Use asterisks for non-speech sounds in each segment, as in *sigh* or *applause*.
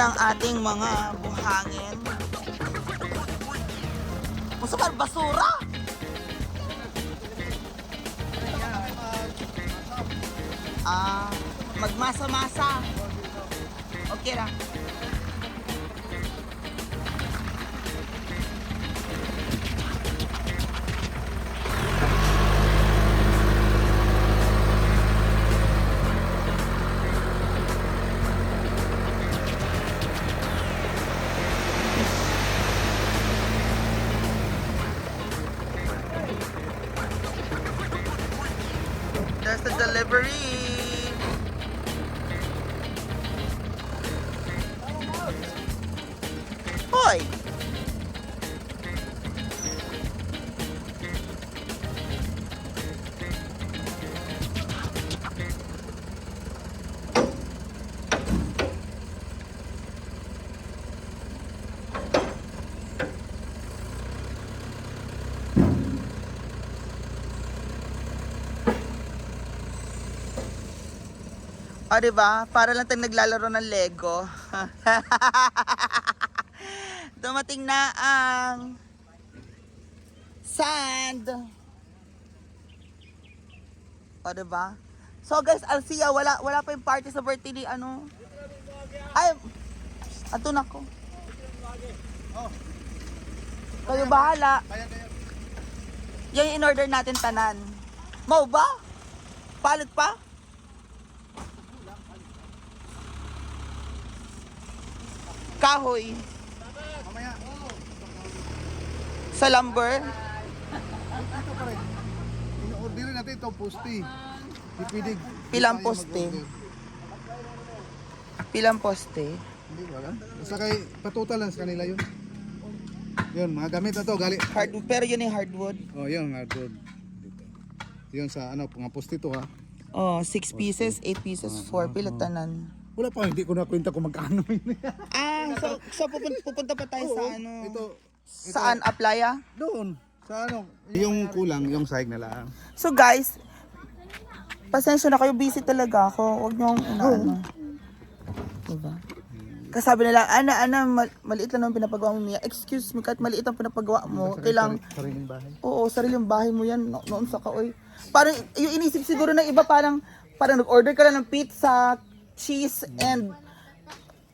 Ang ating mga buhangin. Gusto ka basura? Ah, magmasa-masa. Okay lang. There's the delivery. O, di ba? Para lang tayong naglalaro ng Lego. *laughs* Dumating na ang sand. O, di ba? So, guys, Alcia, wala, wala pa yung party sa birthday ni ano. Ay, ato na ko. Kayo bahala. Yan yung in-order natin tanan. Mau ba? Palit pa? Kahoy. Sa lumber. Ito pa rin. In-orderin natin ito, poste. Pipidig. Pilang poste? Pilang poste. Hindi, wala. Basta kay, patutal lang sa kanila yun. Yun, mga gamit na to, gali. Hard, pero yun yung hardwood. Oh, yun, hardwood. Dito. Yun sa, ano, mga poste to ha. Oh, 6 pieces, 8 pieces, 4 pilatanan. Wala pa, hindi ko na kwenta kung magkano yun. Ah, so, so pupunta, pupunta pa tayo sa ano? Ito, Saan? Aplaya? doon. Sa ano, yung kulang, yung sahig na lang. So guys, pasensya na kayo, busy talaga ako. Huwag niyo akong ano. Diba? Kasabi nila, ana, ana, mal- maliit lang naman pinapagawa mo, Mia. Excuse me, kahit maliit ang pinapagawa mo, kailang, Sariling bahay. oo, sariling bahay mo yan, no, noon sa kaoy. Parang, yung inisip siguro ng iba, parang, parang nag-order ka lang ng pizza, cheese, and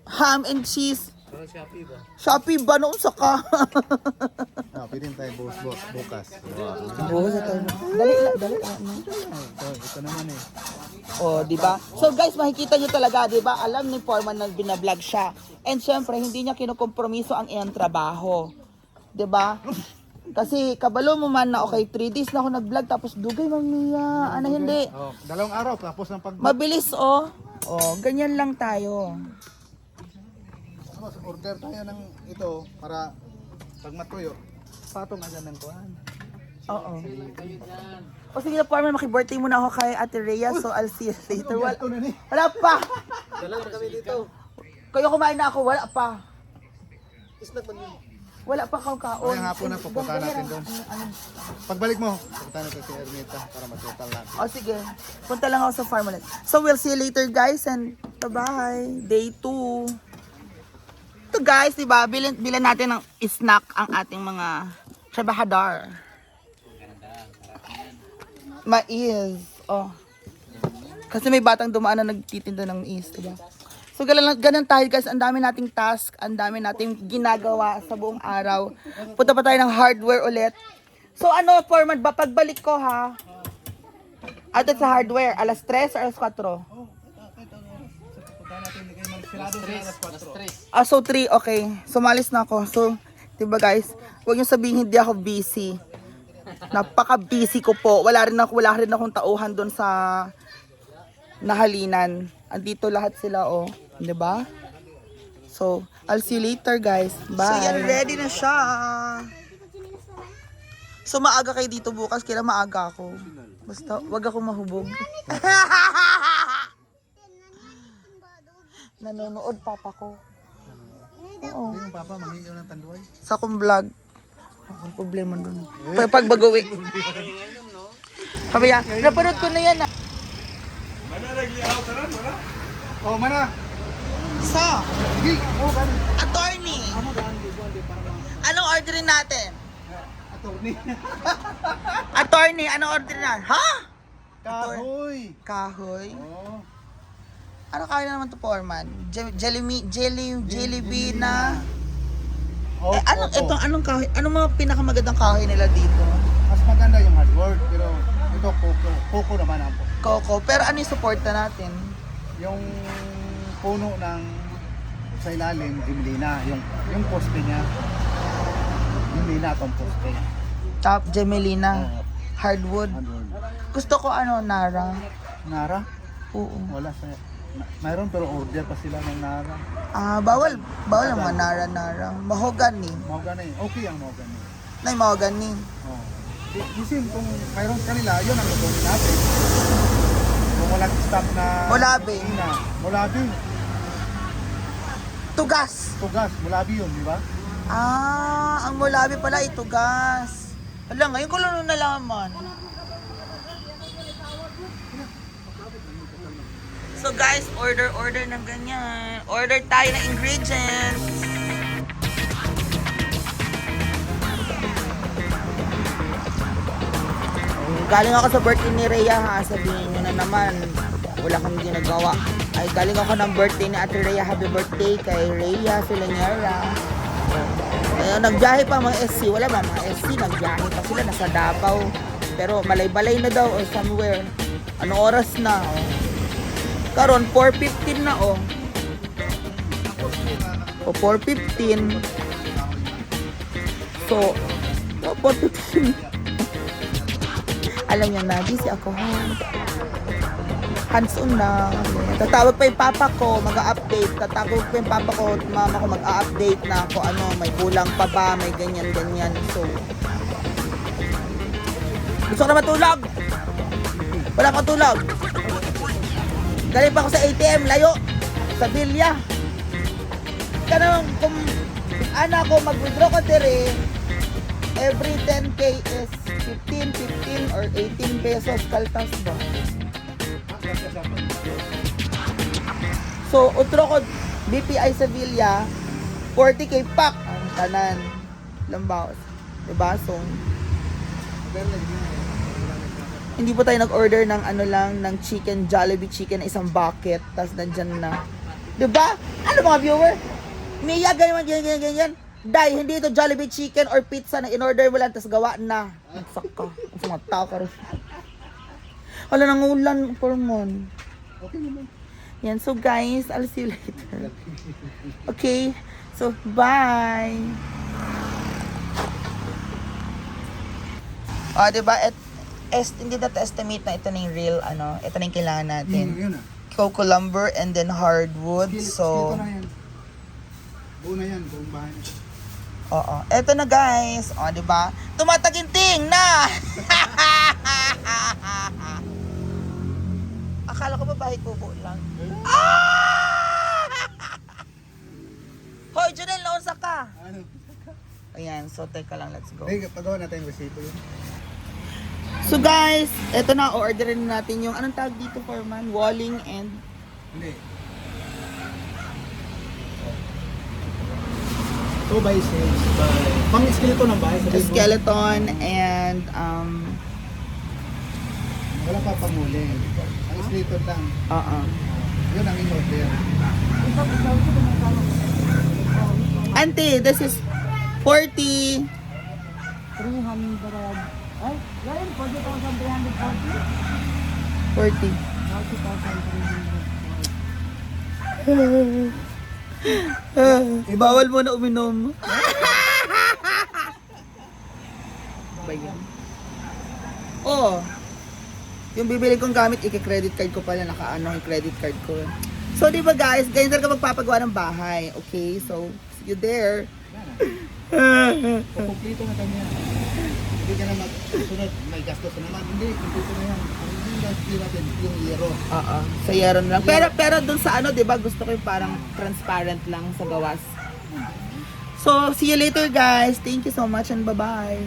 ham and cheese. Shopee ba? Shopee ba? Noon sa ka. Ah, pwede tayo bukas, bukas, bukas. Na tayo. Dali dali. Ito, naman eh. Oh, di ba? So guys, makikita niyo talaga, di ba? Alam ni Foreman na binablog siya. And syempre, hindi niya kinukompromiso ang iyang trabaho. Di ba? Kasi kabalo mo man na okay, 3 days na ako nag-vlog tapos dugay mamaya. Ano hindi? Oh, dalawang araw tapos ng pag Mabilis oh. Oh, ganyan lang tayo. Order tayo ng ito para pag matuyo, patong agad ng kuhan. Oo. O sige na, Foreman, maki-birthday muna ako kay Ate Rhea, so I'll see you later. Wala, ni. wala pa. Dalawa kami dito. Kayo kumain na ako, wala pa. Wala pa kang kaon. Ngayong hapon na, pupuntahan natin doon. Pagbalik mo, punta natin si Ermita para matutal natin. O sige, punta lang ako sa farm ulit. So we'll see you later guys and bye Day 2. Ito guys, di ba? Bilan, natin ng snack ang ating mga trabahador. Mais. Oh. Kasi may batang dumaan na nagtitinda ng mais, di ba? So ganun, ganun tayo guys, ang dami nating task, ang dami nating ginagawa sa buong araw. Punta pa tayo ng hardware ulit. So ano, format ba? Pagbalik ko ha, Ato sa hardware, alas 3 or alas 4? Ah, so 3, okay. Sumalis na ako. So, diba guys, huwag niyo sabihin hindi ako busy. Napaka-busy ko po. Wala rin ako, wala rin akong tauhan doon sa nahalinan. Andito lahat sila, oh. Diba? So, I'll see you later, guys. Bye. So, yan, ready na siya. So, maaga kayo dito bukas. Kailan maaga ako. Basta, wag ako mahubog. *laughs* Nanonood papa ko. Oo. Yung papa, manghiyo ng tanduay. Sa akong vlog. Ang problema dun. Pag pagbagawi. Sabi niya, napanood ko na yan ah. Oh, mana? So, Hindi, oh, ganun. attorney, Amo ganun, di ba, di para ma- anong orderin natin? Attorney. Attorney, anong orderin natin? Ha? Kahoy. Kahoy. Oh. Ano kaya naman to Foreman? Je- jelly, jelly, jelly bean na... Oh, Eh, anong, opo. ito, anong kahoy? Anong mga pinakamagandang kahoy nila dito? Mas maganda yung hardwood, pero ito coco. Coco naman ang Coco. Pero ano yung suporta natin? yung puno ng sa ilalim, Gimlina, yung yung poste niya. Gimlina tong poste. Top Gemelina. Oo. Hardwood. Hardwood. Gusto ko ano, Nara. Nara? Oo. Wala sa na- mayroon pero order pa sila ng Nara. Ah, bawal. Bawal ang mga Nara, Nara. Mahogany. Mahogany. Okay ang mahogany. Na yung mahogany. Oh. Isin kung mayroon kanila, yun ang lutuin natin. Kung walang stock na Mulabi. Ina, mulabi. Tugas. Tugas, mulabi yun, di ba? Ah, ang mulabi pala itugas. Wala, ngayon ko lang nalaman. So guys, order order ng ganyan. Order tayo ng ingredients. Galing ako sa birthday ni Rhea ha. Sabihin nyo na naman, wala kang ginagawa. Ay, galing ako ng birthday ni Ate Rhea. Happy birthday kay Rhea Filaniera. Ayun, nagbiyahe pa mga SC. Wala ba mga SC? Nagbiyahe pa sila. Nasa Davao. Pero malay-balay na daw or somewhere. Anong oras na? Oh. Karon 4.15 na oh. O 4.15. So, oh, 4.15. Alam niya na, busy ako ha. Hands-on na. Tatawag pa yung papa ko, mag-update. Tatawag pa yung papa ko, mama ko mag-update na ako ano, may kulang pa ba, may ganyan-ganyan. So, gusto ko na matulog. Wala akong tulog. Galing pa ako sa ATM, layo. Sa Villa. Kanang kung ano ako mag-withdraw ko dire, every 10k is 15, 15 or 18 pesos kaltas ba? So, utro ko BPI Sevilla, 40k pack ang tanan. Lambaos. Diba? So, hindi po tayo nag-order ng ano lang, ng chicken, Jollibee chicken, isang bucket, tapos nandyan na. 'Di ba? Ano mga viewer? Mia, ganyan, ganyan, ganyan, ganyan. Dai, hindi ito Jollibee chicken or pizza na in-order mo lang, tapos gawa na. Saka, ang mga tao ka rin. Wala nang ulan, Pormon. Okay naman. Yan, so guys, I'll see you later. Okay, so bye! O, oh, diba, et, est, hindi natin estimate na ito na yung real, ano, ito na yung kailangan natin. Yun, yun ah. Coco lumber and then hardwood, Skill- so, skill na yan. Buo na yan, buong bahay na. oo. Ito na guys, o, diba, tumataginting na! *laughs* Akala ko ba bahay kubo lang? Ah! *laughs* Hoy, Janelle, naunsa ka? Ano? Ayan, so teka lang, let's go. Hey, pagawa natin yung resibo yun. So guys, eto na, orderin natin yung, anong tawag dito for man? Walling and, Hindi. 2 by 6 by... Pang skeleton ng bahay. mo. skeleton and, um, Wala pa panguli. Ang skeleton lang. uh Yun ang in-order. Auntie, this is 40. 300. Ay, ngayon, 40,340. 40. 40,340. Bawal mo na uminom. ba yan? Oo. Yung bibili kong gamit, i-credit card ko pala, nakaano yung credit card ko. So, di ba guys, ganyan talaga magpapagawa ng bahay. Okay, so, see you there. *laughs* Kumpleto na kanya. Hindi ka na magsunod. May gastos na naman. Hindi, kumpleto na yan. Ang gastos natin, yung yero. Oo, sa yaron lang. Pero, pero dun sa ano, di ba, gusto ko yung parang transparent lang sa gawas. So, see you later guys. Thank you so much and bye-bye.